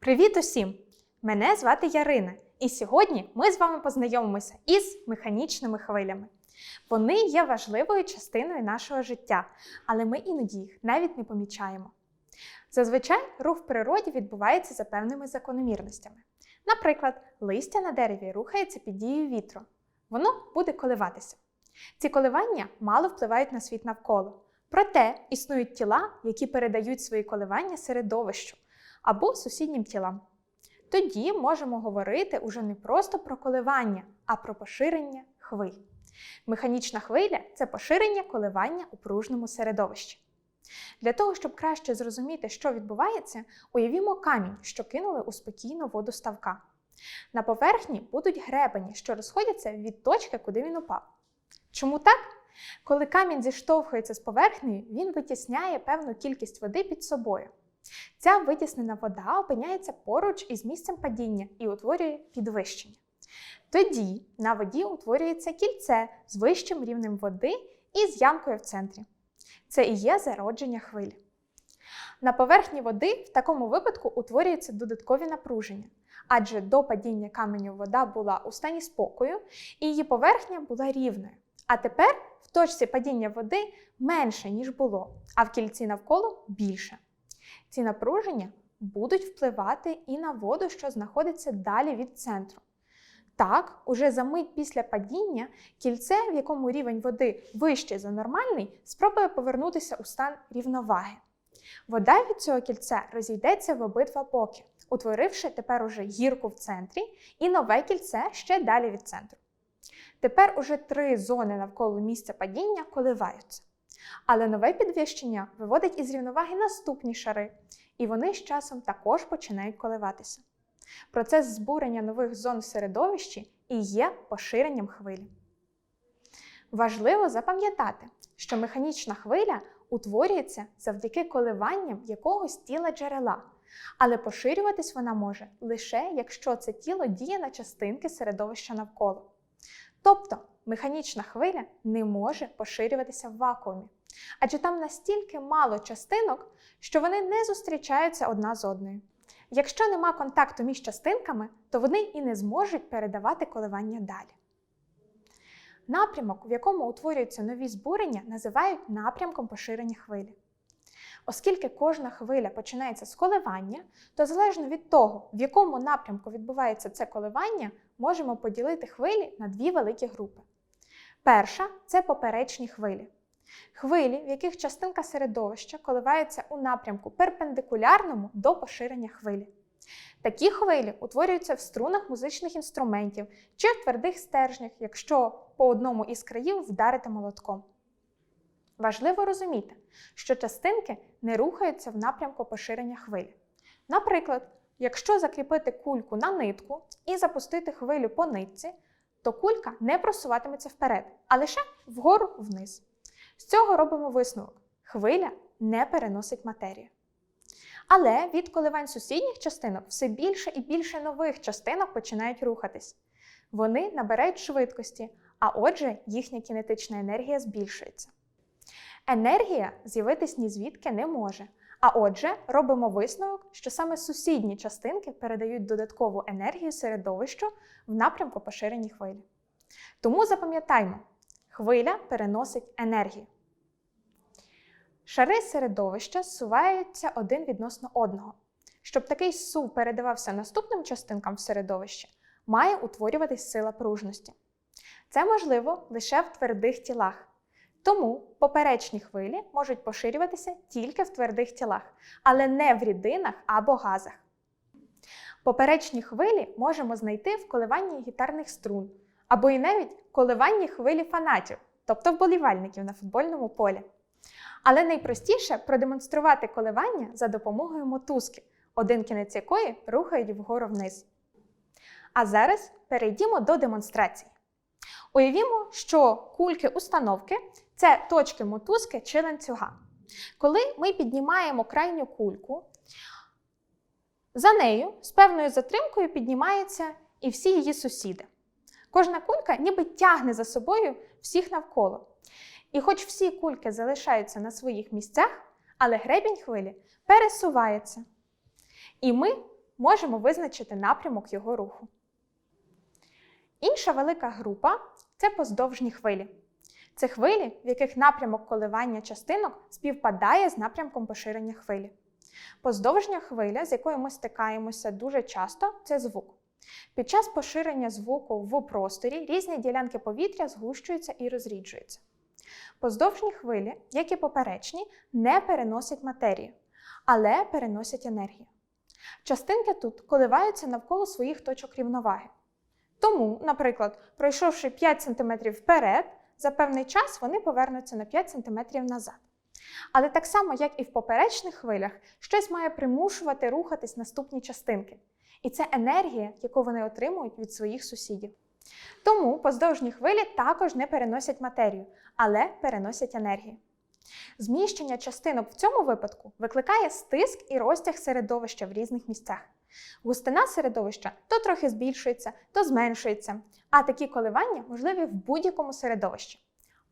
Привіт усім! Мене звати Ярина, і сьогодні ми з вами познайомимося із механічними хвилями. Вони є важливою частиною нашого життя, але ми іноді їх навіть не помічаємо. Зазвичай рух в природі відбувається за певними закономірностями. Наприклад, листя на дереві рухається під дією вітру. Воно буде коливатися. Ці коливання мало впливають на світ навколо. Проте існують тіла, які передають свої коливання середовищу або сусіднім тілам. Тоді можемо говорити уже не просто про коливання, а про поширення хвиль. Механічна хвиля це поширення коливання у пружному середовищі. Для того, щоб краще зрозуміти, що відбувається, уявімо камінь, що кинули у спокійну воду ставка. На поверхні будуть гребені, що розходяться від точки, куди він упав. Чому так? Коли камінь зіштовхується з поверхнею, він витісняє певну кількість води під собою. Ця витіснена вода опиняється поруч із місцем падіння і утворює підвищення. Тоді на воді утворюється кільце з вищим рівнем води і з ямкою в центрі. Це і є зародження хвилі. На поверхні води в такому випадку утворюються додаткові напруження, адже до падіння каменю вода була у стані спокою і її поверхня була рівною. А тепер в точці падіння води менше, ніж було, а в кільці навколо більше. Ці напруження будуть впливати і на воду, що знаходиться далі від центру. Так, уже за мить після падіння кільце, в якому рівень води вищий за нормальний, спробує повернутися у стан рівноваги. Вода від цього кільця розійдеться в обидва боки, утворивши тепер уже гірку в центрі і нове кільце ще далі від центру. Тепер уже три зони навколо місця падіння коливаються. Але нове підвищення виводить із рівноваги наступні шари, і вони з часом також починають коливатися. Процес збурення нових зон в середовищі і є поширенням хвилі. Важливо запам'ятати, що механічна хвиля утворюється завдяки коливанням якогось тіла джерела, але поширюватись вона може лише якщо це тіло діє на частинки середовища навколо. Тобто механічна хвиля не може поширюватися в вакуумі, адже там настільки мало частинок, що вони не зустрічаються одна з одною. Якщо нема контакту між частинками, то вони і не зможуть передавати коливання далі. Напрямок, в якому утворюються нові збурення, називають напрямком поширення хвилі. Оскільки кожна хвиля починається з коливання, то залежно від того, в якому напрямку відбувається це коливання, можемо поділити хвилі на дві великі групи. Перша це поперечні хвилі. Хвилі, в яких частинка середовища коливається у напрямку перпендикулярному до поширення хвилі. Такі хвилі утворюються в струнах музичних інструментів чи в твердих стержнях, якщо по одному із країв вдарити молотком. Важливо розуміти, що частинки не рухаються в напрямку поширення хвилі. Наприклад, якщо закріпити кульку на нитку і запустити хвилю по нитці, то кулька не просуватиметься вперед, а лише вгору вниз. З цього робимо висновок: хвиля не переносить матерію. Але від коливань сусідніх частинок все більше і більше нових частинок починають рухатись. Вони набирають швидкості, а отже, їхня кінетична енергія збільшується. Енергія з'явитись ні звідки не може. А отже, робимо висновок, що саме сусідні частинки передають додаткову енергію середовищу в напрямку поширені хвилі. Тому запам'ятаймо, хвиля переносить енергію. Шари середовища зсуваються один відносно одного. Щоб такий сув передавався наступним частинкам в середовищі, має утворюватись сила пружності. Це можливо лише в твердих тілах. Тому поперечні хвилі можуть поширюватися тільки в твердих тілах, але не в рідинах або газах. Поперечні хвилі можемо знайти в коливанні гітарних струн, або і навіть коливанні хвилі фанатів, тобто вболівальників на футбольному полі. Але найпростіше продемонструвати коливання за допомогою мотузки, один кінець якої рухають вгору вниз. А зараз перейдімо до демонстрації. Уявімо, що кульки установки це точки мотузки чи ланцюга. Коли ми піднімаємо крайню кульку, за нею з певною затримкою піднімаються і всі її сусіди. Кожна кулька ніби тягне за собою всіх навколо. І хоч всі кульки залишаються на своїх місцях, але гребінь хвилі пересувається. І ми можемо визначити напрямок його руху. Інша велика група це поздовжні хвилі. Це хвилі, в яких напрямок коливання частинок співпадає з напрямком поширення хвилі. Поздовжня хвиля, з якою ми стикаємося дуже часто, це звук. Під час поширення звуку в просторі різні ділянки повітря згущуються і розріджуються. Поздовжні хвилі, як і поперечні, не переносять матерію, але переносять енергію. Частинки тут коливаються навколо своїх точок рівноваги. Тому, наприклад, пройшовши 5 см вперед, за певний час вони повернуться на 5 см назад. Але так само, як і в поперечних хвилях, щось має примушувати рухатись наступні частинки. І це енергія, яку вони отримують від своїх сусідів. Тому поздовжні хвилі також не переносять матерію, але переносять енергію. Зміщення частинок в цьому випадку викликає стиск і розтяг середовища в різних місцях. Густина середовища то трохи збільшується, то зменшується, а такі коливання можливі в будь-якому середовищі.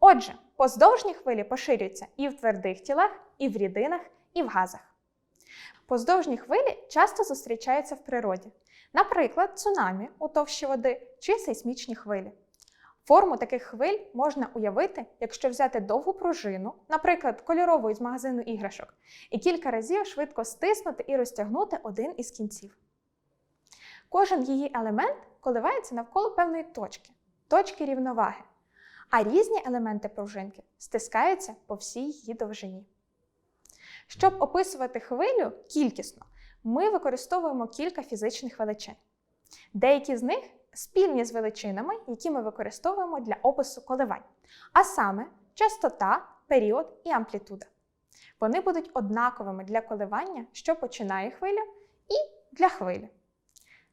Отже, поздовжні хвилі поширюються і в твердих тілах, і в рідинах, і в газах. Поздовжні хвилі часто зустрічаються в природі, наприклад, цунамі у товщі води чи сейсмічні хвилі. Форму таких хвиль можна уявити, якщо взяти довгу пружину, наприклад, кольорову із магазину іграшок, і кілька разів швидко стиснути і розтягнути один із кінців. Кожен її елемент коливається навколо певної точки, точки рівноваги, а різні елементи пружинки стискаються по всій її довжині. Щоб описувати хвилю кількісно, ми використовуємо кілька фізичних величин. Деякі з них спільні з величинами, які ми використовуємо для опису коливань, а саме частота, період і амплітуда. Вони будуть однаковими для коливання, що починає хвиля, і для хвилі.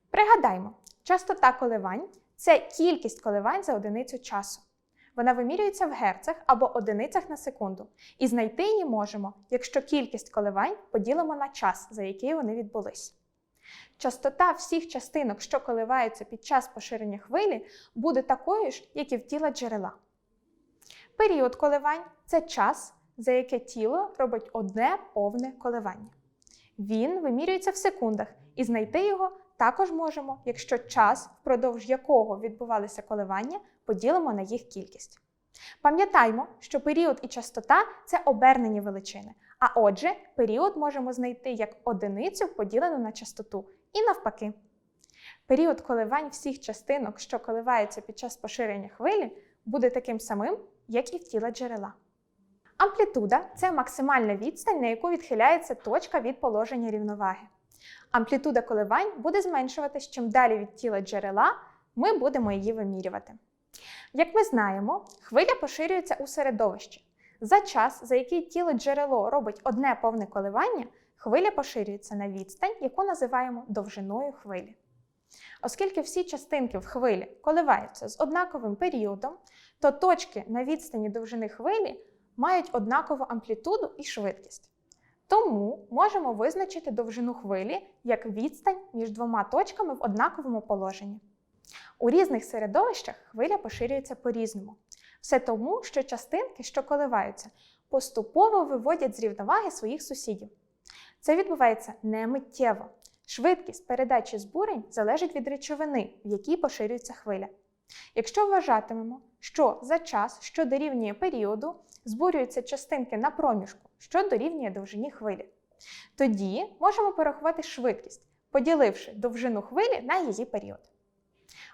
Пригадаймо, частота коливань це кількість коливань за одиницю часу. Вона вимірюється в герцах або одиницях на секунду, і знайти її можемо, якщо кількість коливань поділимо на час, за який вони відбулись. Частота всіх частинок, що коливаються під час поширення хвилі, буде такою ж, як і в тіла джерела. Період коливань це час, за яке тіло робить одне повне коливання. Він вимірюється в секундах, і знайти його також можемо, якщо час, впродовж якого відбувалися коливання, поділимо на їх кількість. Пам'ятаймо, що період і частота це обернені величини, а отже, період можемо знайти як одиницю поділену на частоту, і навпаки. Період коливань всіх частинок, що коливаються під час поширення хвилі, буде таким самим, як і в тіла джерела. Амплітуда це максимальна відстань, на яку відхиляється точка від положення рівноваги. Амплітуда коливань буде зменшуватись, чим далі від тіла джерела ми будемо її вимірювати. Як ми знаємо, хвиля поширюється у середовищі. За час, за який тіло джерело робить одне повне коливання, хвиля поширюється на відстань, яку називаємо довжиною хвилі. Оскільки всі частинки в хвилі коливаються з однаковим періодом, то точки на відстані довжини хвилі мають однакову амплітуду і швидкість. Тому можемо визначити довжину хвилі як відстань між двома точками в однаковому положенні. У різних середовищах хвиля поширюється по-різному. Все тому, що частинки, що коливаються, поступово виводять з рівноваги своїх сусідів. Це відбувається не миттєво. Швидкість передачі збурень залежить від речовини, в якій поширюється хвиля. Якщо вважатимемо, що за час, що дорівнює періоду, збурюються частинки на проміжку, що дорівнює довжині хвилі, тоді можемо порахувати швидкість, поділивши довжину хвилі на її період.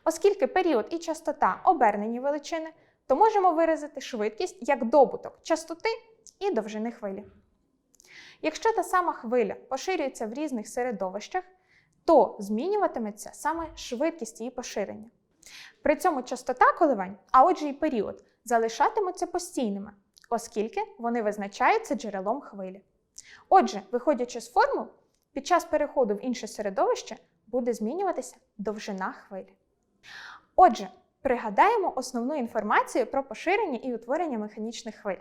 Оскільки період і частота обернені величини, то можемо виразити швидкість як добуток частоти і довжини хвилі. Якщо та сама хвиля поширюється в різних середовищах, то змінюватиметься саме швидкість її поширення. При цьому частота коливань, а отже і період, залишатимуться постійними, оскільки вони визначаються джерелом хвилі. Отже, виходячи з формул, під час переходу в інше середовище буде змінюватися довжина хвилі. Отже, пригадаємо основну інформацію про поширення і утворення механічних хвиль.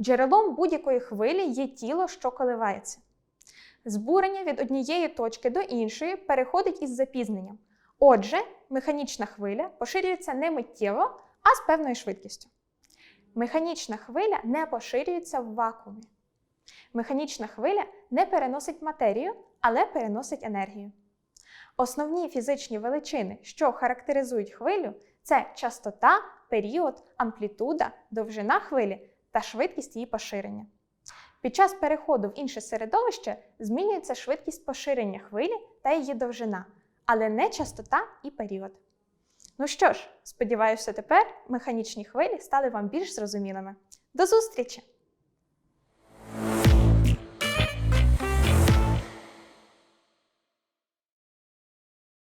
Джерелом будь-якої хвилі є тіло, що коливається. Збурення від однієї точки до іншої переходить із запізненням. Отже, механічна хвиля поширюється не миттєво, а з певною швидкістю. Механічна хвиля не поширюється в вакуумі. Механічна хвиля не переносить матерію, але переносить енергію. Основні фізичні величини, що характеризують хвилю, це частота, період, амплітуда, довжина хвилі та швидкість її поширення. Під час переходу в інше середовище змінюється швидкість поширення хвилі та її довжина, але не частота і період. Ну що ж, сподіваюся, тепер механічні хвилі стали вам більш зрозумілими. До зустрічі!